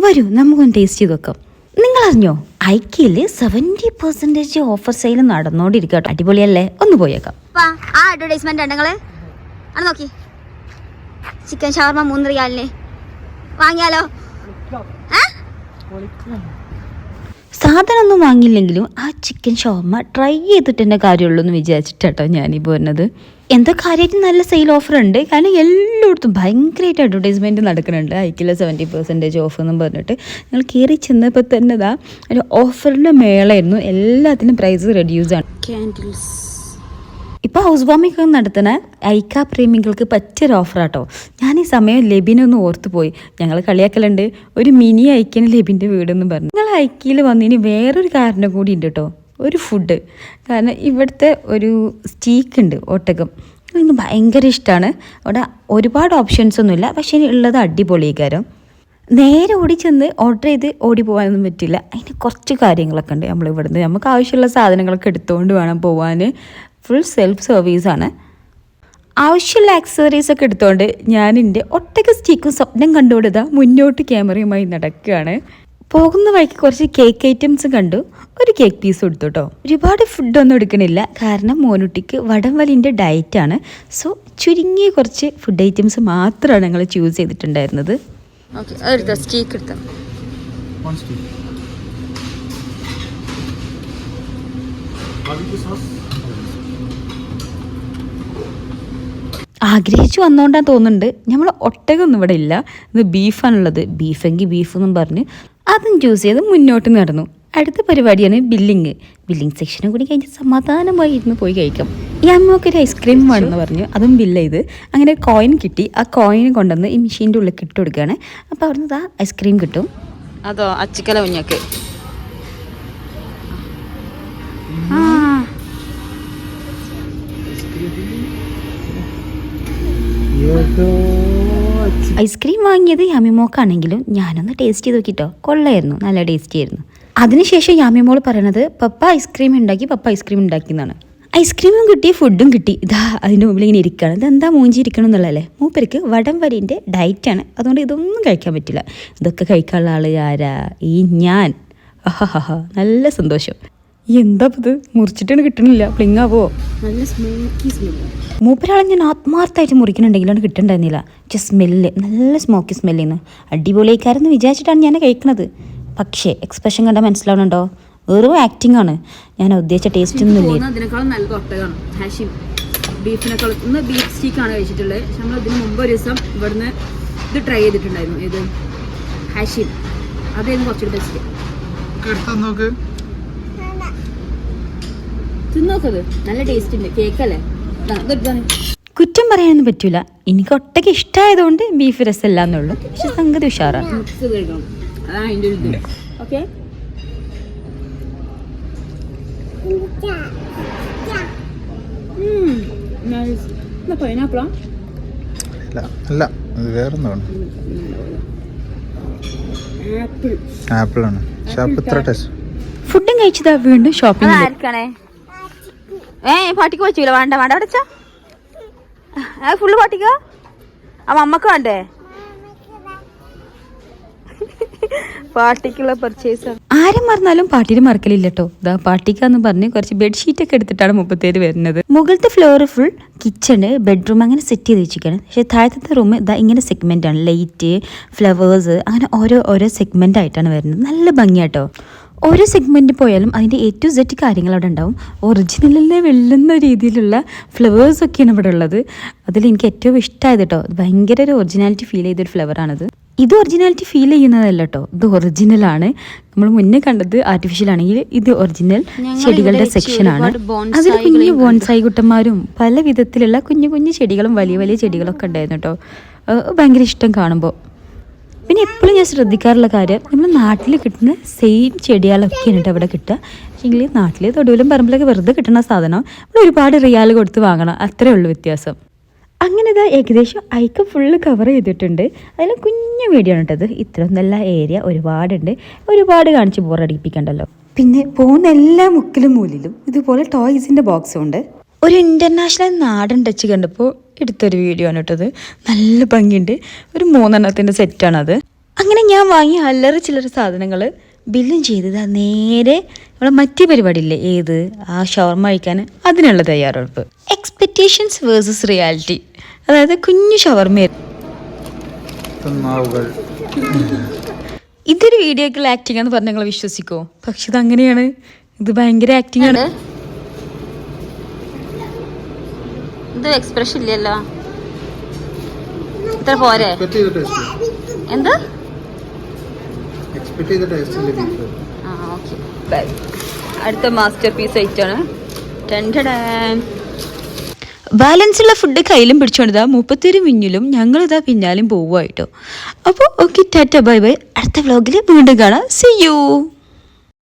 വരൂ നമുക്കൊന്ന് ടേസ്റ്റ് ചെയ്ത് വെക്കാം നിങ്ങൾ അറിഞ്ഞോ ഐക്യയിൽ സെവന്റി പെർസെന്റേജ് ഓഫർ സെയിൽ നടന്നുകൊണ്ടിരിക്കട്ടോ അടിപൊളിയല്ലേ? ഒന്ന് പോയേക്കാം. ആ അഡ്വർടൈസ്മെന്റ് ഉണ്ട് നിങ്ങൾ. നോക്കി. ചിക്കൻ ഷവർമ മൂന്ന് റിയാലിന്. വാങ്ങിയാലോ? ആ? സാധനം ഒന്നും വാങ്ങിയില്ലെങ്കിലും ആ ചിക്കൻ ഷവർമ ട്രൈ ചെയ്തിട്ട് തന്നെ കാര്യമുള്ളൂ എന്ന് വിചാരിച്ചിട്ടാട്ടോ ഞാനീ പോരുന്നത് എന്തോ കാര്യമായിട്ട് നല്ല സെയിൽ ഓഫർ ഉണ്ട്. കാരണം എല്ലായിടത്തും ഭയങ്കരമായിട്ട് അഡ്വർടൈസ്മെന്റ് നടക്കുന്നുണ്ട്. ഐക്കിലെ സെവന്റി പെർസെന്റേജ് ഓഫ് എന്നും പറഞ്ഞിട്ട്. ഞങ്ങൾ കയറി ചെന്നപ്പോൾ തന്നെ ഇതാ ഒരു ഓഫറിന്റെ മേളായിരുന്നു എല്ലാത്തിനും പ്രൈസ് റെഡ്യൂസ് ആണ്. ക്യാൻഡിൽസ് ഇപ്പോൾ ഹൗസ് വാമിംഗ് നടത്തുന്ന ഐക്ക പ്രേമികൾക്ക് പറ്റിയൊരു ഓഫറാട്ടോ ഞാൻ ഈ സമയം ലെബിനൊന്ന് ഓർത്തു പോയി ഞങ്ങൾ കളിയാക്കലുണ്ട്. ഒരു മിനി ഐക്യന് ലെബിന്റെ വീടെന്ന് പറഞ്ഞു. ഐക്യയിൽ വന്നതിന് വേറൊരു കാരണം കൂടി ഉണ്ട് കേട്ടോ ഒരു ഫുഡ് കാരണം ഇവിടുത്തെ ഒരു സ്റ്റീക്ക് ഉണ്ട് ഒട്ടകം. എനിക്ക് ഭയങ്കര ഇഷ്ടമാണ് അവിടെ ഒരുപാട് ഓപ്ഷൻസ് ഒന്നുമില്ല. പക്ഷേ ഉള്ളത് അടിപൊളികാരം നേരെ ഓടി ചെന്ന് ഓർഡർ ചെയ്ത് ഓടി പോകാനൊന്നും പറ്റില്ല. അതിന് കുറച്ച് കാര്യങ്ങളൊക്കെ ഉണ്ട് നമ്മൾ ഇവിടുന്ന്. നമുക്ക് ആവശ്യമുള്ള സാധനങ്ങളൊക്കെ എടുത്തുകൊണ്ട് വേണം പോകാൻ ഫുൾ സെൽഫ് സർവീസാണ് ആവശ്യമുള്ള ആക്സസറീസ് ഒക്കെ എടുത്തുകൊണ്ട് ഞാൻ എന്റെ ഒട്ടക സ്റ്റീക്കും സ്വപ്നം കണ്ടുകൊടുത്ത മുന്നോട്ട് ക്യാമറയുമായി നടക്കുകയാണ്. പോകുന്ന വഴിക്ക് കുറച്ച് കേക്ക് ഐറ്റംസ് കണ്ടു. ഒരു കേക്ക് പീസ് എടുത്തു കേട്ടോ ഒരുപാട് ഫുഡൊന്നും എടുക്കണില്ല. കാരണം മോനുട്ടിക്ക് വടംവലിന്റെ ഡയറ്റാണ് സോ ചുരുങ്ങിയ കുറച്ച് ഫുഡ് ഐറ്റംസ് മാത്രമാണ് ഞങ്ങൾ ചൂസ് ചെയ്തിട്ടുണ്ടായിരുന്നത്. ആഗ്രഹിച്ചു വന്നോണ്ടാന്ന് തോന്നുന്നുണ്ട്. നമ്മൾ ഒട്ടകൊന്നും ഇവിടെ ഇല്ല. ഇത് ബീഫാണുള്ളത് ബീഫെങ്കിൽ ബീഫ് എന്നും പറഞ്ഞ് അതും ചൂസ് ചെയ്ത് മുന്നോട്ട് നടന്നു. അടുത്ത പരിപാടിയാണ് ബില്ലിങ് ബില്ലിംഗ് സെക്ഷനും കൂടി കഴിഞ്ഞ് സമാധാനമായി ഇരുന്ന് പോയി കഴിക്കാം. ഈ അമ്മയ്ക്ക് ഒരു ഐസ്ക്രീം വേണമെന്ന് പറഞ്ഞു. അതും ബില്ല് ചെയ്ത്. അങ്ങനെ കോയിൻ കിട്ടി. ആ കോയിൻ കൊണ്ടുവന്ന് ഈ മെഷീന്റെ ഉള്ളിൽ കിട്ടു കൊടുക്കുകയാണ്. അപ്പോൾ അവിടുന്ന് ആ ഐസ്ക്രീം കിട്ടും. അതോ അച്ചിക്കല കുഞ്ഞക്ക്? ഐസ്ക്രീം വാങ്ങിയത് യാമിമോക്കാണെങ്കിലും ഞാനൊന്ന് ടേസ്റ്റ് ചെയ്ത് നോക്കിട്ടോ. കൊള്ളായിരുന്നു നല്ല ടേസ്റ്റി ആയിരുന്നു. അതിനുശേഷം യാമിമോൾ പറയണത് പപ്പ ഐസ്ക്രീം ഉണ്ടാക്കി പപ്പ ഐസ്ക്രീം ഉണ്ടാക്കി എന്നാണ്. ഐസ്ക്രീമും കിട്ടി ഫുഡും കിട്ടി. ഇതാ അതിന്റെ മുമ്പിൽ ഇങ്ങനെ ഇരിക്കുകയാണ് ഇതെന്താ മൂഞ്ചി ഇരിക്കണം എന്നുള്ളതല്ലേ? മൂപ്പർക്ക് വടം വരീന്റെ ഡയറ്റാണ് അതുകൊണ്ട് ഇതൊന്നും കഴിക്കാൻ പറ്റില്ല. ഇതൊക്കെ കഴിക്കാനുള്ള ആൾ ആരാ? ഈ ഞാൻ. നല്ല സന്തോഷം. എന്താ ഇത് മുറിച്ചിട്ടാണ് കിട്ടണില്ല. പ്ലിങ്ങാവോ നല്ല സ്മോക്കി സ്മെല്ല് മൂപ്പരാളെ ഞാൻ ആത്മാർത്ഥമായിട്ട് മുറിക്കണുണ്ടെങ്കിലാണ് കിട്ടണ്ടായിരുന്നില്ല. പക്ഷെ സ്മെല്ല് നല്ല സ്മോക്കി സ്മെല്ലിന്ന് അടിപൊളിക്കാരെന്ന് വിചാരിച്ചിട്ടാണ് ഞാൻ കഴിക്കണത്. പക്ഷേ എക്സ്പ്രഷൻ കണ്ടാൽ മനസ്സിലാവണുണ്ടോ? വെറും ആക്ടിംഗ് ആണ്. ഞാൻ ഉദ്ദേശിച്ച ടേസ്റ്റ് ഒന്നും ഇല്ല. അതിനേക്കാളും ഒട്ടകമാണ് ഹാഷിം ബീഫിനേക്കാളും ഇന്ന് ബീഫ് സ്റ്റീക്കാണ് കഴിച്ചിട്ടുള്ളത് പക്ഷെ നമ്മൾ ഇതിന് മുമ്പ് ഒരു ദിവസം ഇവിടുന്ന് ഇത് ട്രൈ ചെയ്തിട്ടുണ്ടായിരുന്നു. ഇത് ഹാഷിം അതായിരുന്നു കുറച്ചുകൂടി ബെസ്റ്റ് നോക്ക് നല്ല ടേസ്റ്റ് ഉണ്ട് കേക്കല്ലേ കുറ്റം പറയാനൊന്നും പറ്റൂല. എനിക്ക് ഒട്ടക്ക് ഇഷ്ടമായതുകൊണ്ട് ബീഫ് എന്നുള്ളൂ. പക്ഷെ സംഗതി ഉഷാറാണ്. ഓക്കെ? പൈനാപ്പിളാ അല്ല വേറൊന്നാണ് ആപ്പിൾ. ആപ്പിൾ ആണ്. ഇത്ര ടേസ്റ്റ് ഫുഡും കഴിച്ചതാ വീണ്ടും ഷോപ്പിംഗ് ആർക്കാണേ ഏ പാട്ടിക്ക് വെച്ചില്ല വേണ്ട വേണ്ട. അവിടെ വെച്ചാ. ഏ ഫുള്ള് പാട്ടിക്കോ? ആ അമ്മയ്ക്ക് വേണ്ടേ? പാട്ടിക്കുള്ള പർച്ചേസ് ആരും മറന്നാലും പാട്ടിന് മറക്കലില്ല കേട്ടോ ഇതാ പാട്ടിക്കാന്ന് പറഞ്ഞ് കുറച്ച് ബെഡ്ഷീറ്റ് ഒക്കെ എടുത്തിട്ടാണ് മുപ്പത്തേര് വരുന്നത്. മുകളിലത്തെ ഫ്ലോർ ഫുൾ കിച്ചണ് ബെഡ്റൂം അങ്ങനെ സെറ്റ് ചെയ്ത് വെച്ചിരിക്കുകയാണ്. പക്ഷേ താഴത്തെ റൂം ഇതാ ഇങ്ങനെ സെഗ്മെന്റ് ആണ്. ലൈറ്റ് ഫ്ലവേഴ്സ് അങ്ങനെ ഓരോ ഓരോ സെഗ്മെന്റ് ആയിട്ടാണ് വരുന്നത്. നല്ല ഭംഗിയാട്ടോ. ഓരോ സെഗ്മെന്റ് പോയാലും അതിന്റെ എ ടു സെറ്റ് കാര്യങ്ങൾ അവിടെ ഉണ്ടാവും. ഒറിജിനലിനെ വെല്ലുന്ന രീതിയിലുള്ള ഫ്ലവേഴ്സ് ഒക്കെയാണ് ഇവിടെ ഉള്ളത്. അതിൽ എനിക്ക് ഏറ്റവും ഇഷ്ടമായത് കേട്ടോ ഭയങ്കര ഒരു ഒറിജിനാലിറ്റി ഫീൽ ചെയ്തൊരു ഫ്ലവറാണിത് ഇത് ഒറിജിനാലിറ്റി ഫീൽ ചെയ്യുന്നതല്ല കേട്ടോ ഇത് ഒറിജിനലാണ് നമ്മൾ മുന്നേ കണ്ടത് ആർട്ടിഫിഷ്യൽ ആണെങ്കിൽ ഇത് ഒറിജിനൽ ചെടികളുടെ സെക്ഷൻ ആണ്. അതിൽ കുഞ്ഞു ബോൺസായി കുട്ടന്മാരും പല വിധത്തിലുള്ള കുഞ്ഞു കുഞ്ഞു ചെടികളും വലിയ വലിയ ചെടികളൊക്കെ ഉണ്ടായിരുന്നു കേട്ടോ ഭയങ്കര ഇഷ്ടം കാണുമ്പോൾ പിന്നെ എപ്പോഴും ഞാൻ ശ്രദ്ധിക്കാറുള്ള കാര്യം നമ്മൾ നാട്ടിൽ കിട്ടുന്ന സെയിം ചെടികളൊക്കെയാണ് കേട്ടോ അവിടെ കിട്ടുക. പക്ഷേങ്കിൽ നാട്ടിൽ തൊടുവിലും പറമ്പിലൊക്കെ വെറുതെ കിട്ടുന്ന സാധനം നമ്മൾ ഒരുപാട് റിയാൽ കൊടുത്ത് വാങ്ങണം. അത്രേ ഉള്ളൂ വ്യത്യാസം. അങ്ങനെ ഇതാ ഏകദേശം ഐക്ക ഫുള്ള് കവർ ചെയ്തിട്ടുണ്ട്. അതിൽ കുഞ്ഞു വീഡിയോ ആണ് കേട്ടത് നല്ല ഏരിയ ഒരുപാടുണ്ട്. ഒരുപാട് കാണിച്ച് ബോറടിപ്പിക്കണ്ടല്ലോ പിന്നെ പോകുന്ന എല്ലാ മുക്കിലും മൂലിലും ഇതുപോലെ ടോയ്സിന്റെ ബോക്സും ഉണ്ട്. ഒരു ഇന്റർനാഷണൽ നാടൻ ടച്ച് കണ്ടപ്പോൾ എടുത്തൊരു വീഡിയോ ആണ് കേട്ടത്. നല്ല ഭംഗിയുണ്ട്. ഒരു മൂന്നെണ്ണത്തിന്റെ സെറ്റാണത് അങ്ങനെ ഞാൻ വാങ്ങിയ അല്ലറ ചില്ലറ സാധനങ്ങൾ ബില്ലും ചെയ്തത്. ദാ നേരെ നമ്മളെ മറ്റേ പരിപാടിയില്ലേ? ഏത്? ആ ഷവർമ കഴിക്കാൻ അതിനുള്ള തയ്യാറെടുപ്പ്. എക്സ്പെക്റ്റേഷൻസ് വേഴ്സസ് റിയാലിറ്റി അതായത് കുഞ്ഞു ഷവർമ. ഇതൊരു വീഡിയോക്കുള്ള ആക്ടിംഗ് എന്ന് പറഞ്ഞാൽ നിങ്ങൾ വിശ്വസിക്കുമോ പക്ഷെ ഇത് അങ്ങനെയാണ്. ഇത് ഭയങ്കര ആക്ടിംഗ് ആണ്. ഇത് എക്സ്പ്രഷൻ ഇല്ലല്ലോ. ഇത്ര പോരെ? എന്ത്? ആ ഓക്കെ അടുത്ത മാസ്റ്റർ പീസ് ഐറ്റാണ് ബാലൻസ് ഉള്ള ഫുഡ് കയ്യിലും പിടിച്ചോണ്ടിതാ മുപ്പത്തൊരു മിന്നിലും ഞങ്ങളിതാ പിന്നാലും പോവുക കേട്ടോ അപ്പോൾ ഓക്കെ ടാറ്റ ബൈ ബൈ അടുത്ത വ്ലോഗിൽ വീണ്ടും കാണാം. C U